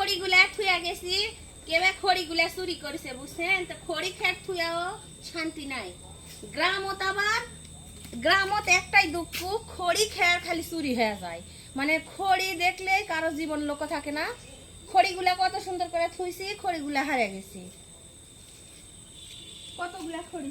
খড়িগুলা থুয়া গেছি। কেবে খড়িগুলা চুরি করেছে বুঝছেন? তো খড়ি খেট থুয়াও শান্তি নাই। গ্রামত আবার গ্রামত একটাই দুঃখ, খড়ি খেয়ার খালি চুরি হয়ে যায়। মানে খড়ি দেখলে কারও জীবন লোক থাকে না। খড়িগুলা কত সুন্দর করে থুইছি, খড়িগুলা হারে গেছি। কতগুলা খড়ি?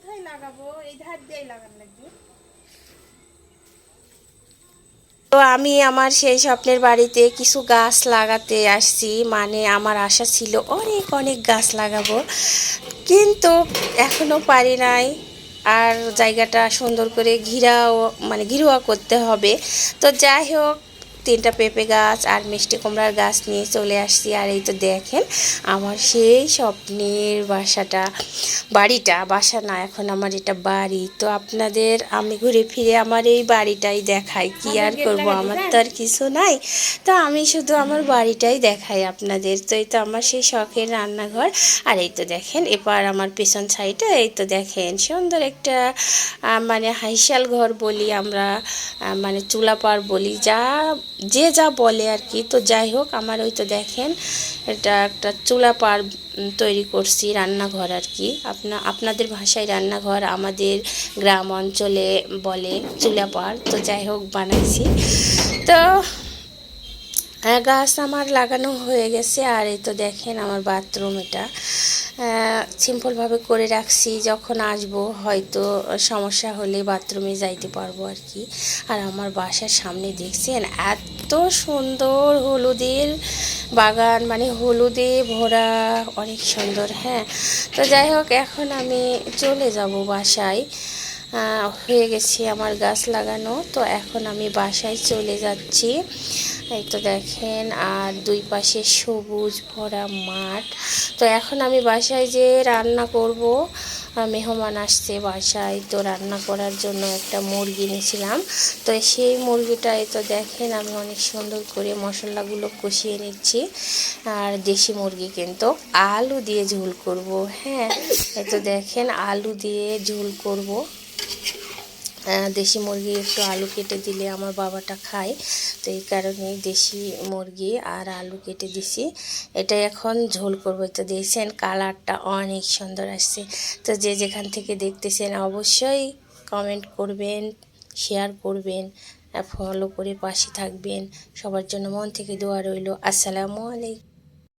কোথায় লাগাবো? এই ধার দিয়ে লাগান লাগবে তো আমি আমার সেই স্বপ্নের বাড়িতে কিছু গাছ লাগাতে আসছি। মানে আমার আশা ছিল অনেক অনেক গাছ লাগাবো। কিন্তু এখনও পারি নাই। আর জায়গাটা সুন্দর করে ঘিরাও মানে ঘিরোয়া করতে হবে। তো যাই হোক তিনটা পেঁপে গাছ আর মিষ্টি কুমড়ার গাছ নিয়ে চলে আসছি। আর এই তো দেখেন আমার সেই স্বপ্নের বাসাটা বাড়িটা বাসা না এখন আমার এটা বাড়ি। তো আপনাদের আমি ঘুরে ফিরে আমার এই বাড়িটাই দেখাই। কি আর করব? আমার তো আর কিছু নাই। তো আমি শুধু আমার বাড়িটাই দেখাই আপনাদের। তো এই তো আমার সেই শখের রান্নাঘর। আর এই তো দেখেন এবার আমার পেছন সাইডে এই তো দেখেন সুন্দর একটা মানে হাইশাল ঘর বলি আমরা মানে চুলাপার বলি। যা যে যা বলে আর কি। তো যাই হোক, আমার ওই তো দেখেন, এটা একটা চুলা পার তৈরি করছি রান্নাঘর আর কি। আপনা, আপনাদের ভাষায় রান্নাঘর আমাদের গ্রাম অঞ্চলে বলে চুলা পার। তো যাই হোক, বানাইছি। তো গাছ আমার লাগানো হয়ে গেছে আর এই তো দেখেন আমার বাথরুম এটা। সিম্পলভাবে করে রাখছি, যখন আসব হয়তো সমস্যা হলে বাথরুমে যাইতে পারব আর কি। আর আমার বাসার সামনে দেখছেন, এত সুন্দর হলুদের বাগান মানে হলুদে ভরা, অনেক সুন্দর হ্যাঁ। তো যাই হোক, এখন আমি চলে যাব বাসায়। হয়ে গেছে আমার গাছ লাগানো। তো এখন আমি বাসায় চলে যাচ্ছি। এই তো দেখেন, আর দুই পাশে সবুজ ভরা মাঠ। তো এখন আমি বাসায় যে রান্না করব মেহমান আসছে বাসায়। তো রান্না করার জন্য একটা মুরগি নিয়েছিলাম তো সেই মুরগিটা, এই তো দেখেন, আমি অনেক সুন্দর করে মশলাগুলো কষিয়ে নিচ্ছি। আর দেশি মুরগি কিন্তু। আলু দিয়ে ঝোল করব হ্যাঁ। এই তো দেখেন, আলু দিয়ে ঝোল করব। দেশি মুরগি একটু আলু কেটে দিলে আমার বাবাটা খায়। তো এই কারণে দেশি মুরগি আর আলু কেটে দিছি। এটা এখন ঝোল করব। তো দেখছেন কালারটা অনেক সুন্দর আসছে। তো যে যেখান থেকে দেখতেছেন অবশ্যই কমেন্ট করবেন শেয়ার করবেন ফলো করে পাশে থাকবেন। সবার জন্য মন থেকে দোয়া রইল। আসসালামু আলাইকুম।